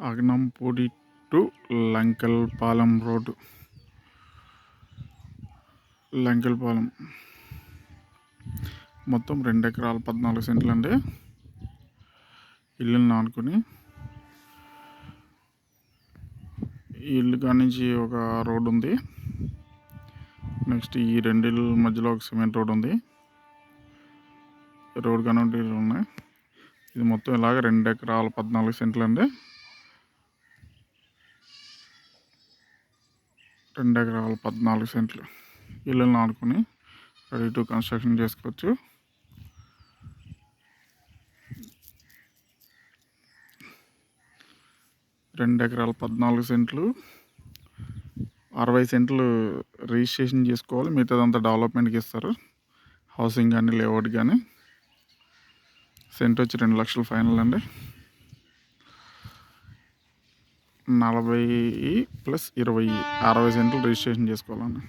అగ్నంపూడి to లంకల్పాలెం road లంకల్పాలెం మొత్తం రెండు ఎకరాలు పద్నాలుగు సెంట్లు అండి. ఇల్లుని ఆనుకుని ఇల్లు కానించి ఒక రోడ్డు ఉంది. నెక్స్ట్ ఈ రెండు ఇల్లు మధ్యలో ఒక సిమెంట్ రోడ్ ఉంది. రోడ్ కనెక్ట్ ఉన్నాయి. ఇది మొత్తం ఇలాగ రెండు ఎకరాలు పద్నాలుగు సెంట్లు అండి. రెండు ఎకరాలు పద్నాలుగు సెంట్లు ఇల్లులను ఆడుకొని రెడీ టు కన్స్ట్రక్షన్ చేసుకోవచ్చు. రెండు ఎకరాలు పద్నాలుగు సెంట్లు అరవై సెంట్లు రిజిస్ట్రేషన్ చేసుకోవాలి. మిగతాదంతా డెవలప్మెంట్కి ఇస్తారు. హౌసింగ్ కానీ లేఅవుట్ కానీ. సెంట్ వచ్చి రెండు లక్షలు ఫైనల్ అండి. నలభై ప్లస్ ఇరవై అరవై సెంట్లు రిజిస్ట్రేషన్ చేసుకోవాలన్నా.